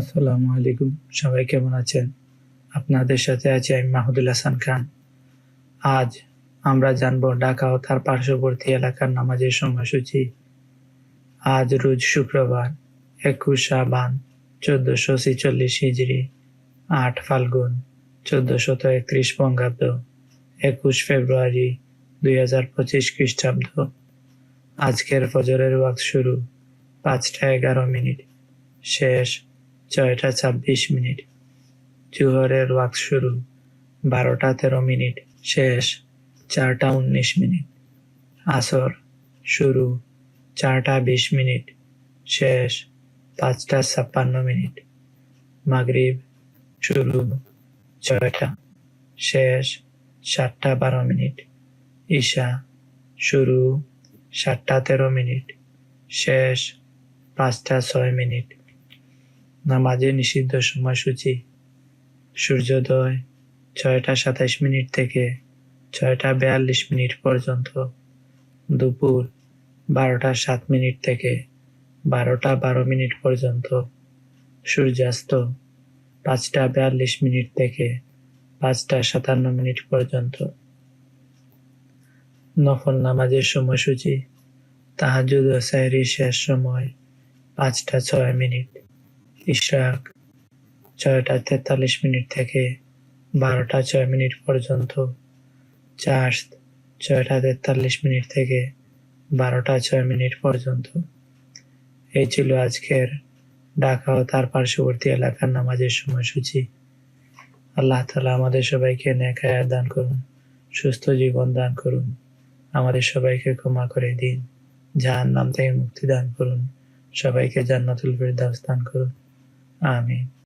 আসসালামু আলাইকুম। সবাই কেমন আছেন? আপনাদের সাথে আছি আমি মাহুদুল হাসান খান। আজ আমরা জানব ঢাকা ও তার পার্শ্ববর্তী এলাকার নামাজের সময়সূচি। আজ রোজ শুক্রবার, একুশ শাবান, চোদ্দশো ছিচল্লিশ হিজড়ি আট ফাল্গুন চোদ্দশত একত্রিশ বঙ্গাব্দ, একুশ ফেব্রুয়ারি দুই হাজার পঁচিশ খ্রিস্টাব্দ। আজকের ফজরের ওয়াক্ত শুরু পাঁচটা এগারো মিনিট। শেষ ছয়টা ছাব্বিশ মিনিট। জুহরের ওয়াক্ত শুরু, বারোটা তেরো মিনিট, শেষ চারটা উনিশ মিনিট। আসর শুরু, চারটা বিশ মিনিট, শেষ পাঁচটা ছাপ্পান্ন মিনিট। মাগরিব শুরু, ছয়টা, শেষ সাতটা বারো মিনিট। ঈশা শুরু সাতটা তেরো মিনিট, শেষ পাঁচটা ছয় মিনিট। নামাজে নিষিদ্ধ সময়সূচি। সূর্যোদয় ছয়টা সাতাইশ মিনিট থেকে ছয়টা বিয়াল্লিশ মিনিট পর্যন্ত। দুপুর বারোটা সাত মিনিট থেকে বারোটা বারো মিনিট পর্যন্ত। সূর্যাস্ত পাঁচটা বিয়াল্লিশ মিনিট থেকে পাঁচটা সাতান্ন মিনিট পর্যন্ত। নফল নামাজের সময়সূচি। তাহাজুদ ও শেষ সময় পাঁচটা ছয় মিনিট। ইশরাক ছয়টা তেতাল্লিশ মিনিট থেকে বারোটা ছয় মিনিট পর্যন্ত। চার্জ ছয়টা তেতাল্লিশ মিনিট থেকে বারোটা ছয় মিনিট পর্যন্ত। এই ছিল আজকের ঢাকা ও তার পার্শ্ববর্তী এলাকার নামাজের সময়সূচি। আল্লাহ তালা আমাদের সবাইকে নেখায়া দান করুন, সুস্থ জীবন দান করুন, আমাদের সবাইকে ক্ষমা করে দিন জাহান নাম থেকে মুক্তি দান করুন, সবাইকে জান্নাতুল ফেরদাউস দান করুন। Amém.